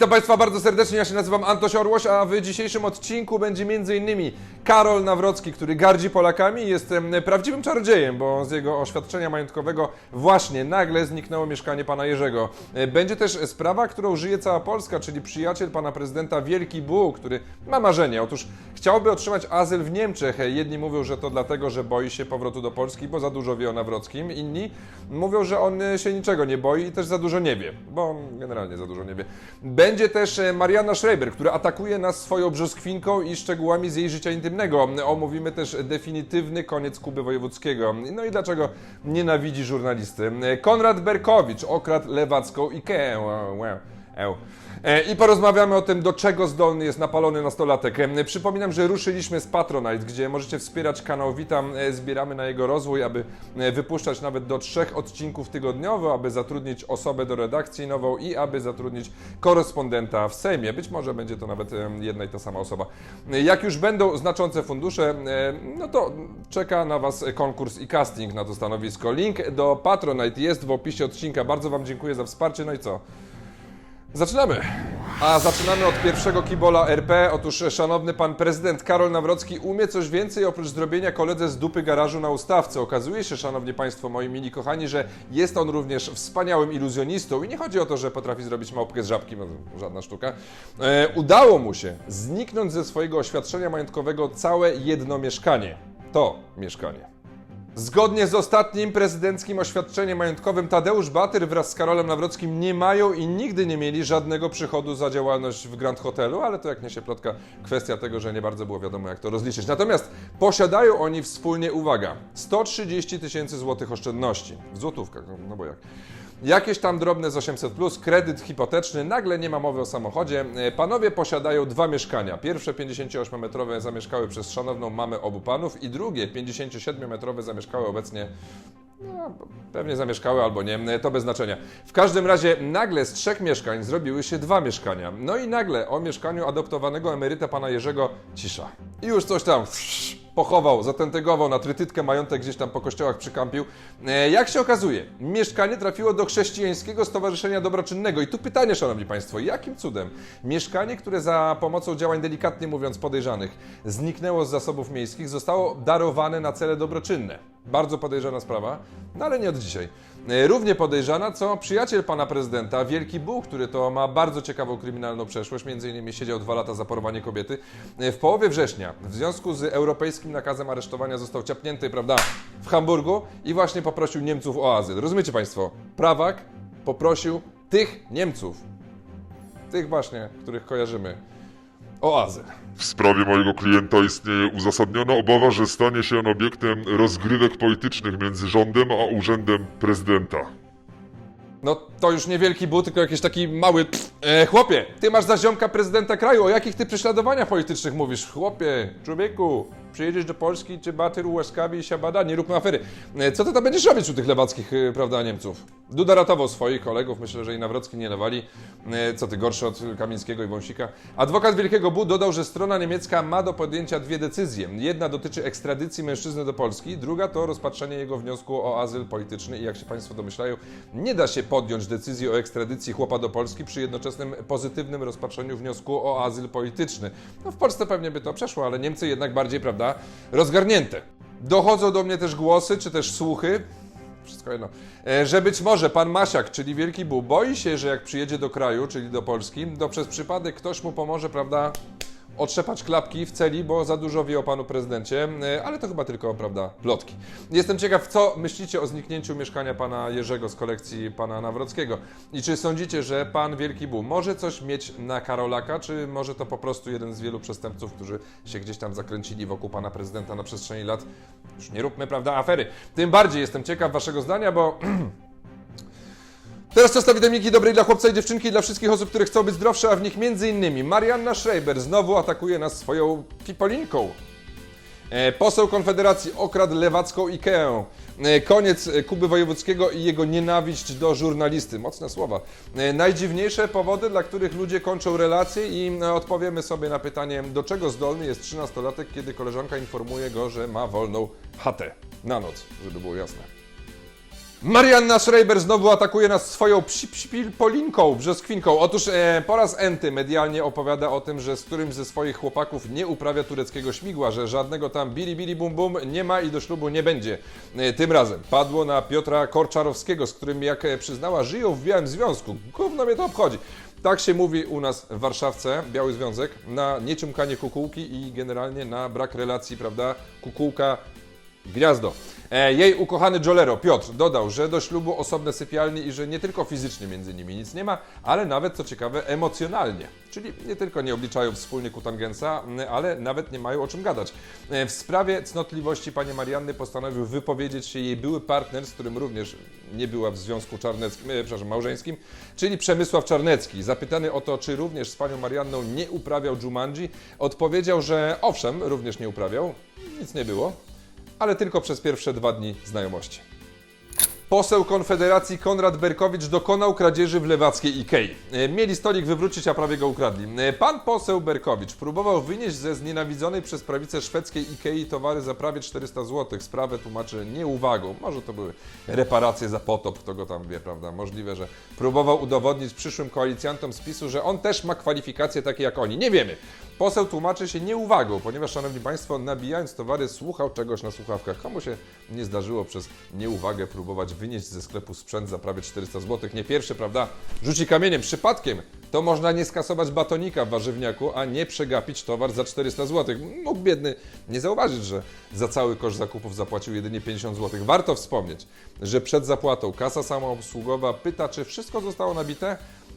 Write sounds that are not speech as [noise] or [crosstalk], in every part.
Witam Państwa bardzo serdecznie, ja się nazywam Antoś Orłoś, a w dzisiejszym odcinku będzie m.in. Karol Nawrocki, który gardzi Polakami i jest prawdziwym czarodziejem, bo z jego oświadczenia majątkowego właśnie nagle zniknęło mieszkanie pana Jerzego. E, Będzie też sprawa, którą żyje cała Polska, czyli przyjaciel pana prezydenta Wielki Bu, który ma marzenie. Otóż chciałby otrzymać azyl w Niemczech. Jedni mówią, że to dlatego, że boi się powrotu do Polski, bo za dużo wie o Nawrockim. Inni mówią, że on e, się niczego nie boi i też za dużo nie wie, bo on generalnie za dużo nie wie. Będzie też e, Mariana Schreiber, która atakuje nas swoją brzoskwinką i szczegółami z jej życia intymnego. Omówimy też definitywny koniec Kuby Wojewódzkiego. No i dlaczego nienawidzi żurnalisty. E, Konrad Berkowicz okradł lewacką Ikeę. Wow. Eł. I porozmawiamy o tym, do czego zdolny jest napalony nastolatek. E, Przypominam, że ruszyliśmy z Patronite, gdzie możecie wspierać kanał Witam. E, Zbieramy na jego rozwój, aby e, wypuszczać nawet do trzech odcinków tygodniowo, aby zatrudnić osobę do redakcji nową i aby zatrudnić korespondenta w Sejmie. Być może będzie to nawet jedna i ta sama osoba. Jak już będą znaczące fundusze, no to czeka na Was konkurs i casting na to stanowisko. Link do Patronite jest w opisie odcinka. Bardzo Wam dziękuję za wsparcie. No i co? Zaczynamy. A zaczynamy od pierwszego kibola RP. Otóż szanowny pan prezydent Karol Nawrocki umie coś więcej oprócz zrobienia koledze z dupy garażu na ustawce. Okazuje się, szanowni państwo, moi mini kochani, że jest on również wspaniałym iluzjonistą i nie chodzi o to, że potrafi zrobić małpkę z żabki, no, żadna sztuka. E, udało mu się zniknąć ze swojego oświadczenia majątkowego całe jedno mieszkanie. To mieszkanie. Zgodnie z ostatnim prezydenckim oświadczeniem majątkowym Tadeusz Batyr wraz z Karolem Nawrockim nie mają i nigdy nie mieli żadnego przychodu za działalność w Grand Hotelu, ale to jak niesie plotka kwestia tego, że nie bardzo było wiadomo jak to rozliczyć. Natomiast posiadają oni wspólnie, uwaga, 130 tysięcy złotych oszczędności. W złotówkach, no bo jak. Jakieś tam drobne z 800, plus, kredyt hipoteczny, nagle nie ma mowy o samochodzie. E, Panowie posiadają dwa mieszkania. Pierwsze 58-metrowe zamieszkały przez szanowną mamę obu panów, i drugie 57-metrowe zamieszkały obecnie. No, pewnie zamieszkały albo nie, e, to bez znaczenia. W każdym razie nagle z trzech mieszkań zrobiły się dwa mieszkania. No i nagle o mieszkaniu adoptowanego emeryta pana Jerzego cisza. I już coś tam pochował, zatentegował na trytytkę majątek gdzieś tam po kościołach przykampił. E, Jak się okazuje, mieszkanie trafiło do chrześcijańskiego stowarzyszenia dobroczynnego. I tu pytanie, szanowni państwo, jakim cudem mieszkanie, które za pomocą działań delikatnie mówiąc podejrzanych zniknęło z zasobów miejskich, zostało darowane na cele dobroczynne. Bardzo podejrzana sprawa, no ale nie od dzisiaj. E, Równie podejrzana, co przyjaciel pana prezydenta, Wielki Bóg, który to ma bardzo ciekawą kryminalną przeszłość, między innymi siedział dwa lata za porwanie kobiety. E, W połowie września, w związku z europejskim nakazem aresztowania, został ciapnięty, prawda, w Hamburgu i właśnie poprosił Niemców o azyl. Rozumiecie państwo? Prawak poprosił tych Niemców, tych właśnie, których kojarzymy, o azyl. W sprawie mojego klienta istnieje uzasadniona obawa, że stanie się on obiektem rozgrywek politycznych między rządem a urzędem prezydenta. No to już nie wielki ból, tylko jakiś taki mały. Pff. E, chłopie, ty masz za ziomka prezydenta kraju. O jakich ty prześladowaniach politycznych mówisz? Chłopie, człowieku, przyjedziesz do Polski, czy batyr ułaskawi i siabada, nie róbmy afery. E, co ty tam będziesz robić u tych lewackich, e, prawda, Niemców? Duda ratował swoich kolegów, myślę, że i Nawrocki nie dawali. E, co ty, gorszy od Kamińskiego i Wąsika. Adwokat Wielkiego Bu dodał, że strona niemiecka ma do podjęcia dwie decyzje. Jedna dotyczy ekstradycji mężczyzny do Polski, druga to rozpatrzenie jego wniosku o azyl polityczny i jak się Państwo domyślają, nie da się podjąć decyzji o ekstradycji chłopa do Polski przy jednoczesnym pozytywnym rozpatrzeniu wniosku o azyl polityczny. No w Polsce pewnie by to przeszło, ale Niemcy jednak bardziej, prawda, rozgarnięte. Dochodzą do mnie też głosy, czy też słuchy, wszystko jedno, e, że być może pan Masiak, czyli Wielki Bu, boi się, że jak przyjedzie do kraju, czyli do Polski, to przez przypadek ktoś mu pomoże, prawda, otrzepać klapki w celi, bo za dużo wie o panu prezydencie, e, ale to chyba tylko, prawda, plotki. Jestem ciekaw, co myślicie o zniknięciu mieszkania pana Jerzego z kolekcji pana Nawrockiego i czy sądzicie, że pan Wielki Bu może coś mieć na Karolaka, czy może to po prostu jeden z wielu przestępców, którzy się gdzieś tam zakręcili wokół pana prezydenta na przestrzeni lat. Już nie róbmy, prawda, afery. Tym bardziej jestem ciekaw waszego zdania, bo [clears throat] Teraz czas na witaminki dobrej dla chłopca i dziewczynki i dla wszystkich osób, które chcą być zdrowsze, a w nich m.in. Marianna Schreiber znowu atakuje nas swoją pipolinką. E, Poseł Konfederacji okradł lewacką Ikeę. E, Koniec Kuby Wojewódzkiego i jego nienawiść do żurnalisty. Mocne słowa. E, Najdziwniejsze powody, dla których ludzie kończą relacje i odpowiemy sobie na pytanie, do czego zdolny jest 13-latek, kiedy koleżanka informuje go, że ma wolną chatę na noc, żeby było jasne. Marianna Schreiber znowu atakuje nas swoją polinką, brzoskwinką. Otóż e, po raz enty medialnie opowiada o tym, że z którymś ze swoich chłopaków nie uprawia tureckiego śmigła, że żadnego tam bili bili bum bum nie ma i do ślubu nie będzie. E, tym razem padło na Piotra Korczarowskiego, z którym jak e, przyznała żyją w białym związku. Gówno mnie to obchodzi. Tak się mówi u nas w Warszawce, Biały Związek, na nieciumkanie kukułki i generalnie na brak relacji, prawda, kukułka Gniazdo. E, jej ukochany Jolero, Piotr, dodał, że do ślubu osobne sypialnie i że nie tylko fizycznie między nimi nic nie ma, ale nawet, co ciekawe, emocjonalnie. Czyli nie tylko nie obliczają wspólnie kutangensa, ale nawet nie mają o czym gadać. E, w sprawie cnotliwości pani Marianny postanowił wypowiedzieć się jej były partner, z którym również nie była w związku czarneckim, e, przepraszam, małżeńskim, czyli Przemysław Czarnecki. Zapytany o to, czy również z panią Marianną nie uprawiał Jumanji, odpowiedział, że owszem, również nie uprawiał, nic nie było ale tylko przez pierwsze dwa dni znajomości. Poseł Konfederacji Konrad Berkowicz dokonał kradzieży w lewackiej Ikei. E, Mieli stolik wywrócić, a prawie go ukradli. E, Pan poseł Berkowicz próbował wynieść ze znienawidzonej przez prawicę szwedzkiej Ikei towary za prawie 400 zł. Sprawę tłumaczy nieuwagą. Może to były reparacje za potop, kto go tam wie, prawda? Możliwe, że próbował udowodnić przyszłym koalicjantom z PiSu, że on też ma kwalifikacje takie jak oni. Nie wiemy. Poseł tłumaczy się nieuwagą, ponieważ, szanowni państwo, nabijając towary, słuchał czegoś na słuchawkach. Komu się nie zdarzyło przez nieuwagę próbować wynieść ze sklepu sprzęt za prawie 400 zł? Nie pierwszy, prawda? Rzuci kamieniem. Przypadkiem to można nie skasować batonika w warzywniaku, a nie przegapić towar za 400 zł. Mógł biedny nie zauważyć, że za cały koszt zakupów zapłacił jedynie 50 zł. Warto wspomnieć, że przed zapłatą kasa samoobsługowa pyta, czy wszystko zostało nabite.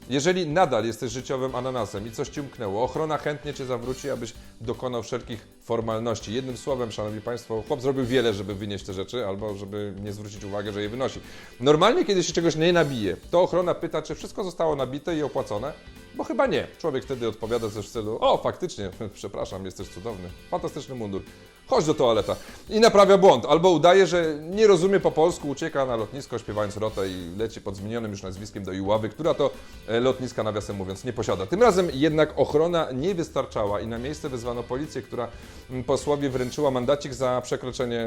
Jeżeli nadal jesteś życiowym ananasem i coś ci umknęło, ochrona chętnie cię zawróci, abyś dokonał wszelkich formalności. Jednym słowem, szanowni państwo, chłop zrobił wiele, żeby wynieść te rzeczy, albo żeby nie zwrócić uwagi, że je wynosi. Normalnie, kiedy się czegoś nie nabije, to ochrona pyta, czy wszystko zostało nabite i opłacone. Bo chyba nie. Człowiek wtedy odpowiada coś w stylu: O, faktycznie, [laughs] przepraszam, jesteś cudowny. Fantastyczny mundur. Chodź do toaleta. I naprawia błąd. Albo udaje, że nie rozumie po polsku, ucieka na lotnisko śpiewając rotę i leci pod zmienionym już nazwiskiem do Iławy, która to e, lotniska, nawiasem mówiąc, nie posiada. Tym razem jednak ochrona nie wystarczała i na miejsce wezwano policję, która mm, posłowi wręczyła mandacik za przekroczenie,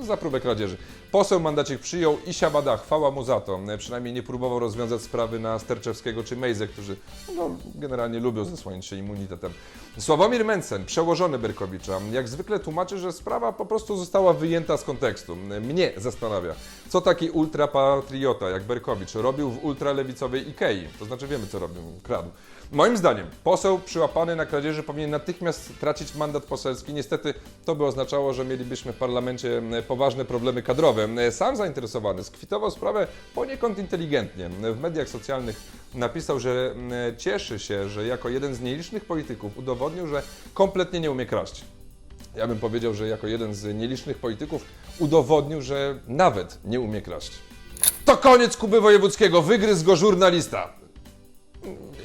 za próbę kradzieży. Poseł mandacik przyjął i siabada, chwała mu za to. E, Przynajmniej nie próbował rozwiązać sprawy na Sterczewskiego czy Mejzę, którzy no, generalnie lubią zasłonić się immunitetem. Sławomir Mencen, przełożony Berkowicza, jak zwykle tłumaczy, że sprawa po prostu została wyjęta z kontekstu. Mnie zastanawia, co taki ultrapatriota jak Berkowicz robił w ultralewicowej Ikei. To znaczy wiemy, co robił, kradł. Moim zdaniem poseł przyłapany na kradzieży powinien natychmiast tracić mandat poselski. Niestety to by oznaczało, że mielibyśmy w parlamencie poważne problemy kadrowe. Sam zainteresowany skwitował sprawę poniekąd inteligentnie. W mediach socjalnych napisał, że cieszy się, że jako jeden z nielicznych polityków udowodnił, że kompletnie nie umie kraść. Ja bym powiedział, że jako jeden z nielicznych polityków udowodnił, że nawet nie umie kraść. To koniec Kuby Wojewódzkiego, wygryzł go żurnalista.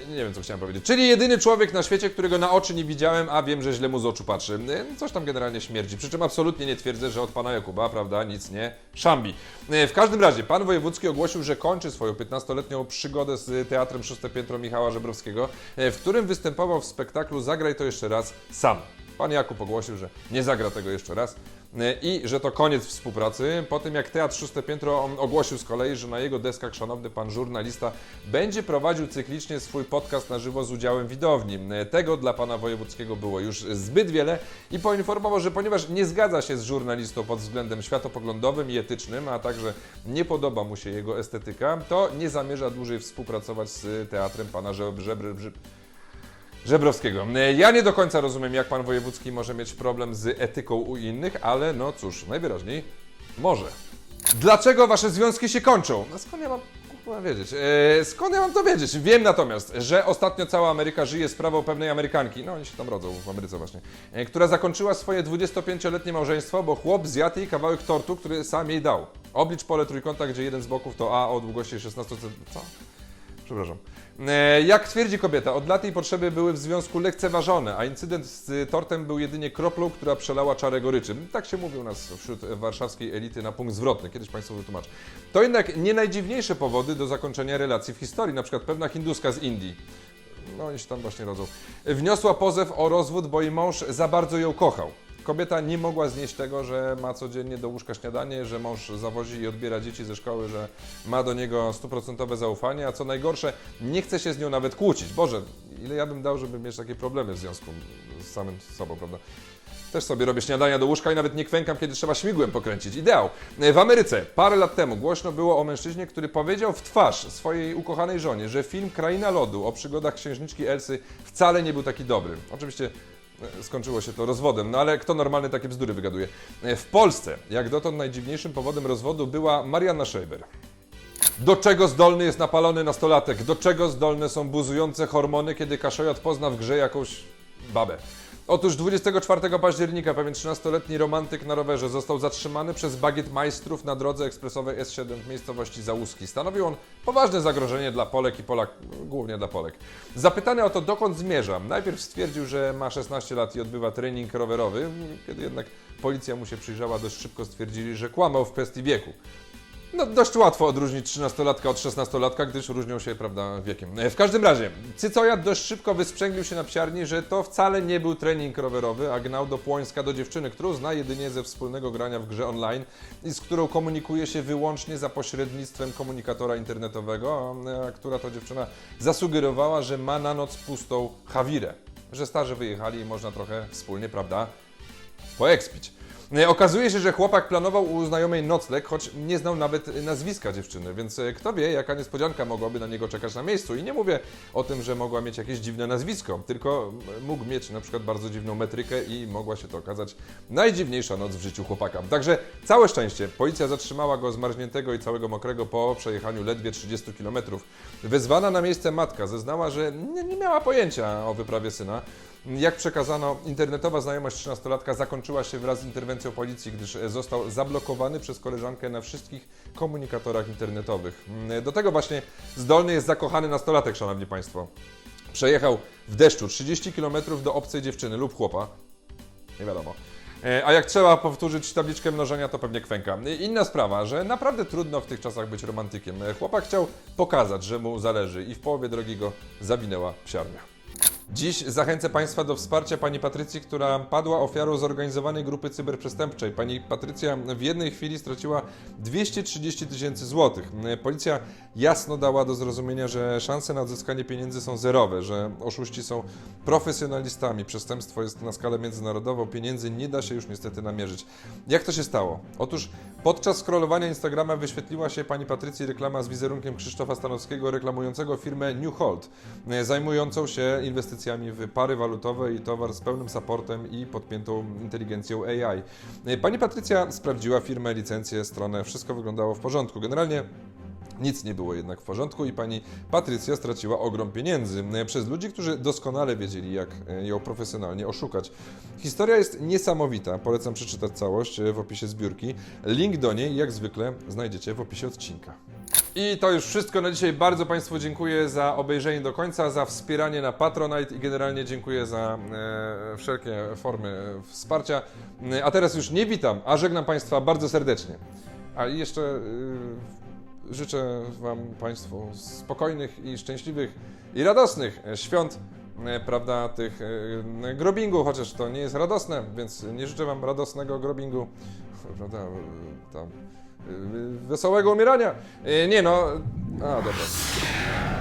Nie wiem, co chciałem powiedzieć. Czyli jedyny człowiek na świecie, którego na oczy nie widziałem, a wiem, że źle mu z oczu patrzy. Coś tam generalnie śmierdzi. Przy czym absolutnie nie twierdzę, że od pana Jakuba, prawda, nic nie szambi. W każdym razie, pan Wojewódzki ogłosił, że kończy swoją 15-letnią przygodę z teatrem Szóste Piętro Michała Żebrowskiego, w którym występował w spektaklu Zagraj to jeszcze raz sam. Pan Jakub ogłosił, że nie zagra tego jeszcze raz e, i że to koniec współpracy. Po tym jak Teatr Szóste Piętro ogłosił z kolei, że na jego deskach szanowny pan żurnalista będzie prowadził cyklicznie swój podcast na żywo z udziałem widowni. E, Tego dla pana Wojewódzkiego było już zbyt wiele i poinformował, że ponieważ nie zgadza się z żurnalistą pod względem światopoglądowym i etycznym, a także nie podoba mu się jego estetyka, to nie zamierza dłużej współpracować z teatrem pana Żebr, Żebr, Żebr, Żebrowskiego. E, Ja nie do końca rozumiem, jak pan wojewódzki może mieć problem z etyką u innych, ale no cóż, najwyraźniej może. Dlaczego wasze związki się kończą? No skąd ja mam wiedzieć? E, skąd ja mam to wiedzieć? Wiem natomiast, że ostatnio cała Ameryka żyje sprawą pewnej Amerykanki, no oni się tam rodzą w Ameryce właśnie, e, która zakończyła swoje 25-letnie małżeństwo, bo chłop zjadł jej kawałek tortu, który sam jej dał. Oblicz pole trójkąta, gdzie jeden z boków to A o długości 16 cm. Co? Przepraszam. E, Jak twierdzi kobieta, od lat jej potrzeby były w związku lekceważone, a incydent z tortem był jedynie kroplą, która przelała czarę goryczy. Tak się mówi u nas wśród warszawskiej elity na punkt zwrotny, kiedyś Państwu wytłumaczę. To jednak nie najdziwniejsze powody do zakończenia relacji w historii, na przykład pewna hinduska z Indii. No, oni się tam właśnie rodzą. Wniosła pozew o rozwód, bo jej mąż za bardzo ją kochał. Kobieta nie mogła znieść tego, że ma codziennie do łóżka śniadanie, że mąż zawozi i odbiera dzieci ze szkoły, że ma do niego stuprocentowe zaufanie, a co najgorsze, nie chce się z nią nawet kłócić. Boże, ile ja bym dał, żeby mieć takie problemy w związku z samym sobą, prawda? Też sobie robię śniadania do łóżka i nawet nie kwękam, kiedy trzeba śmigłem pokręcić. Ideał. W Ameryce parę lat temu głośno było o mężczyźnie, który powiedział w twarz swojej ukochanej żonie, że film Kraina Lodu o przygodach księżniczki Elsy wcale nie był taki dobry. Oczywiście skończyło się to rozwodem, no ale kto normalny takie bzdury wygaduje? E, W Polsce, jak dotąd najdziwniejszym powodem rozwodu była Marianna Schreiber. Do czego zdolny jest napalony nastolatek? Do czego zdolne są buzujące hormony, kiedy kaszojat pozna w grze jakąś babę? Otóż 24 października pewien 13-letni romantyk na rowerze został zatrzymany przez bagiet majstrów na drodze ekspresowej S7 w miejscowości Załuski. Stanowił on poważne zagrożenie dla Polek i Polak, głównie dla Polek. Zapytany o to, dokąd zmierza, najpierw stwierdził, że ma 16 lat i odbywa trening rowerowy. Kiedy jednak policja mu się przyjrzała, dość szybko stwierdzili, że kłamał w kwestii wieku. No, dość łatwo odróżnić 13-latka od 16-latka, gdyż różnią się, prawda, wiekiem. E, W każdym razie, Cycojat dość szybko wysprzęglił się na psiarni, że to wcale nie był trening rowerowy, a gnał do Płońska do dziewczyny, którą zna jedynie ze wspólnego grania w grze online i z którą komunikuje się wyłącznie za pośrednictwem komunikatora internetowego, a która to dziewczyna zasugerowała, że ma na noc pustą Hawirę, że starzy wyjechali i można trochę wspólnie, prawda, poekspić. E, Okazuje się, że chłopak planował u znajomej nocleg, choć nie znał nawet nazwiska dziewczyny, więc e, kto wie, jaka niespodzianka mogłaby na niego czekać na miejscu. I nie mówię o tym, że mogła mieć jakieś dziwne nazwisko, tylko mógł mieć na przykład bardzo dziwną metrykę i mogła się to okazać najdziwniejsza noc w życiu chłopaka. Także całe szczęście, policja zatrzymała go zmarzniętego i całego mokrego po przejechaniu ledwie 30 km. Wezwana na miejsce matka zeznała, że nie, nie miała pojęcia o wyprawie syna. Jak przekazano, internetowa znajomość 13-latka zakończyła się wraz z interwencją policji, gdyż został zablokowany przez koleżankę na wszystkich komunikatorach internetowych. Mm, Do tego właśnie zdolny jest zakochany nastolatek, szanowni państwo. Przejechał w deszczu 30 km do obcej dziewczyny lub chłopa, nie wiadomo. E, A jak trzeba powtórzyć tabliczkę mnożenia, to pewnie kwęka. E, Inna sprawa, że naprawdę trudno w tych czasach być romantykiem. E, Chłopak chciał pokazać, że mu zależy i w połowie drogi go zawinęła psiarnia. Dziś zachęcę Państwa do wsparcia pani Patrycji, która padła ofiarą zorganizowanej grupy cyberprzestępczej. Pani Patrycja w jednej chwili straciła 230 tysięcy złotych. Policja jasno dała do zrozumienia, że szanse na odzyskanie pieniędzy są zerowe, że oszuści są profesjonalistami. Przestępstwo jest na skalę międzynarodową, pieniędzy nie da się już niestety namierzyć. Jak to się stało? Otóż podczas scrollowania Instagrama wyświetliła się pani Patrycji reklama z wizerunkiem Krzysztofa Stanowskiego reklamującego firmę New Hold, zajmującą się inwestycjami w pary walutowe i towar z pełnym supportem i podpiętą inteligencją AI. Pani Patrycja sprawdziła firmę, licencję, stronę, wszystko wyglądało w porządku. Generalnie nic nie było jednak w porządku i pani Patrycja straciła ogrom pieniędzy e, przez ludzi, którzy doskonale wiedzieli, jak e, ją profesjonalnie oszukać. Historia jest niesamowita, polecam przeczytać całość e, w opisie zbiórki. Link do niej, jak zwykle, znajdziecie w opisie odcinka. I to już wszystko na dzisiaj. Bardzo Państwu dziękuję za obejrzenie do końca, za wspieranie na Patronite i generalnie dziękuję za e, wszelkie formy wsparcia. A teraz już nie witam, a żegnam Państwa bardzo serdecznie. A jeszcze e, życzę Wam Państwu spokojnych i szczęśliwych i radosnych e, świąt, e, prawda, tych e, grobingu, chociaż to nie jest radosne, więc nie życzę Wam radosnego grobingu, [laughs] prawda, tam, wesołego umierania. Nie no, a dobra.